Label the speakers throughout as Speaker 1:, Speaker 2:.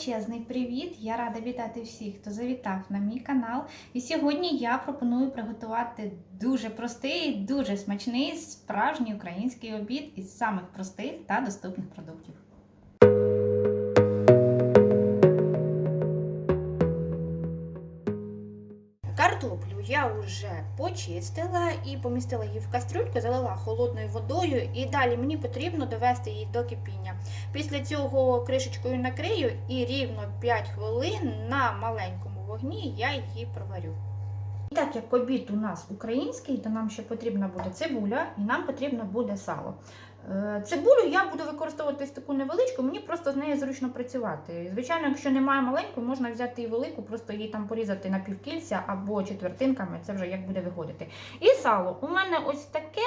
Speaker 1: величезний привіт! Я рада вітати всіх, хто завітав на мій канал. І сьогодні я пропоную приготувати дуже простий, дуже смачний справжній український обід із самих простих та доступних продуктів. Вже почистила і помістила її в кастрюльку, залила холодною водою, і далі мені потрібно довести її до кипіння. Після цього кришечкою накрию і рівно 5 хвилин на маленькому вогні я її проварю. І так як обід у нас український, то нам ще потрібна буде цибуля і нам потрібно буде сало. Е, Цибулю я буду використовувати ось таку невеличку, мені просто з нею зручно працювати. Звичайно, якщо немає маленької, можна взяти і велику, просто її там порізати на півкільця або четвертинками, це вже як буде виходити. І сало. У мене ось таке,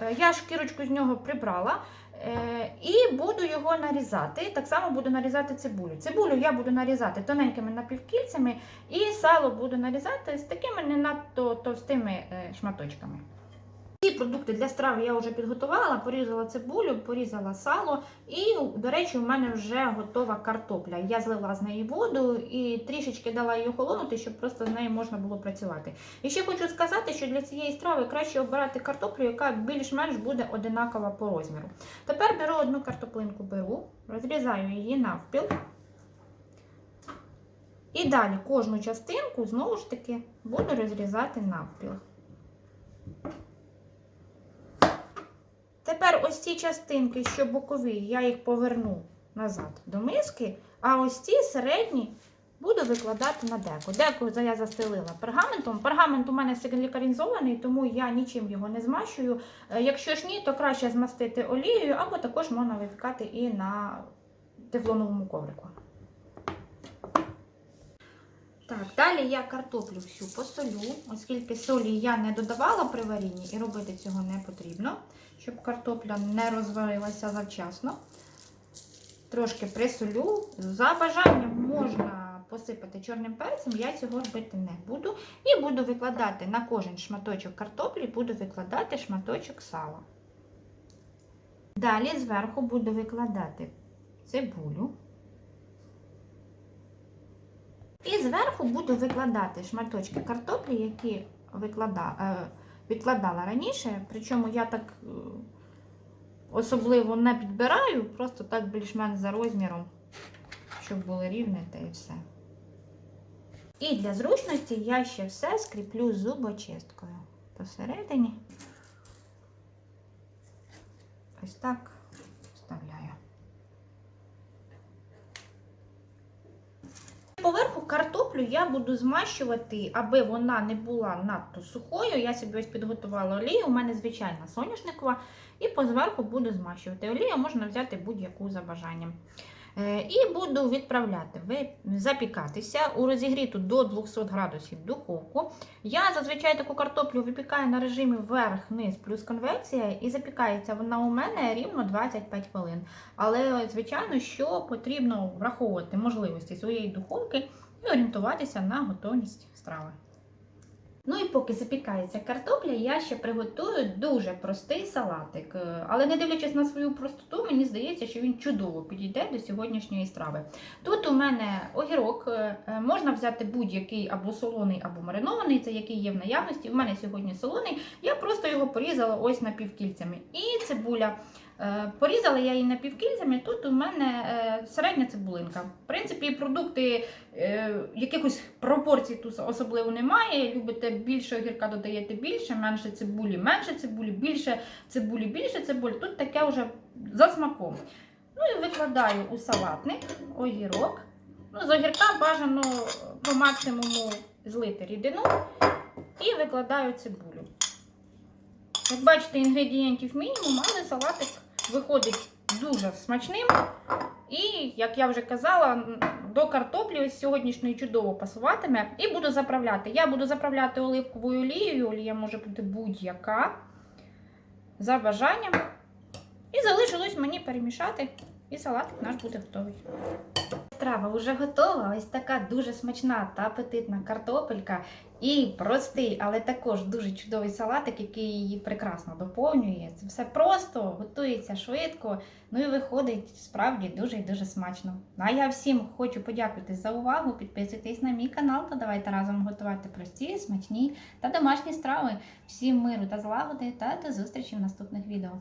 Speaker 1: е, я шкірочку з нього прибрала. Е, І буду його нарізати. Так само буду нарізати цибулю. Цибулю я буду нарізати тоненькими напівкільцями, і сало буду нарізати з такими не надто товстими е, шматочками. Ці продукти для страви я вже підготувала, порізала цибулю, порізала сало, і, до речі, у мене вже готова картопля. Я злила з неї воду і трішечки дала її охолонути, щоб просто з нею можна було працювати. І ще хочу сказати, що для цієї страви краще обирати картоплю, яка більш-менш буде одинакова по розміру. Тепер беру одну картоплинку, беру, розрізаю її навпіл. І далі кожну частинку знову ж таки буду розрізати навпіл. Тепер ось ці частинки, що бокові, я їх поверну назад до миски, а ось ці середні буду викладати на деко. Деко я застелила пергаментом. Пергамент у мене силікарізований, тому я нічим його не змащую. Е, Якщо ж ні, то краще змастити олією, або також можна випікати і на тефлоновому коврику. Так, далі я картоплю всю посолю, оскільки солі я не додавала при варінні і робити цього не потрібно, щоб картопля не розварилася завчасно. Трошки присолю. За бажанням можна посипати чорним перцем, я цього робити не буду. І буду викладати на кожен шматочок картоплі, буду викладати шматочок сала. Далі зверху буду викладати цибулю. І зверху буду викладати шматочки картоплі, які виклада, е, відкладала раніше. Причому я так е, особливо не підбираю, просто так більш-менш за розміром, щоб було рівне та і все. І для зручності я ще все скріплю зубочисткою посередині. Ось так Поверху картоплю я буду змащувати, аби вона не була надто сухою. Я собі ось підготувала олію, у мене звичайна соняшникова, і позверху буду змащувати. Олію можна взяти будь-яку за бажанням. Е, І буду відправляти, запікатися у розігріту до 200 градусів духовку. Я зазвичай таку картоплю випікаю на режимі вверх-низ плюс конвекція, і запікається вона у мене рівно 25 хвилин. Але, звичайно, що потрібно враховувати можливості своєї духовки і орієнтуватися на готовність страви. Ну і поки запікається картопля, я ще приготую дуже простий салатик. Е, Але не дивлячись на свою простоту, мені здається, що він чудово підійде до сьогоднішньої страви. Тут у мене огірок, е, е, можна взяти будь-який або солоний, або маринований, це який є в наявності. У мене сьогодні солоний, я просто його порізала ось напівкільцями. І цибуля. Е, Порізала я її напівкільцями, тут у мене е, середня цибулинка. В принципі, продукти е, якихось пропорцій тут особливо немає. Любите більше огірка, додаєте більше, менше цибулі, менше цибулі, більше цибулі, більше цибулі. Тут таке вже за смаком. Ну і викладаю у салатник огірок. Ну, з огірка бажано по максимуму злити рідину і викладаю цибулю. Як бачите, інгредієнтів мінімум, але салатик виходить дуже смачним. І, як я вже казала, до картоплі ось сьогоднішньої чудово пасуватиме. І буду заправляти. Я буду заправляти оливковою олією, олія може бути будь-яка. За бажанням. І залишилось мені перемішати, і салатик наш буде готовий. Страва вже готова. Ось така дуже смачна та апетитна картопелька. І простий, але також дуже чудовий салатик, який її прекрасно доповнює. Це все просто, готується швидко, ну і виходить справді дуже і дуже смачно. Ну, А я всім хочу подякувати за увагу. Підписуйтесь на мій канал та давайте разом готувати прості, смачні та домашні страви. Всім миру та злагоди та до зустрічі в наступних відео.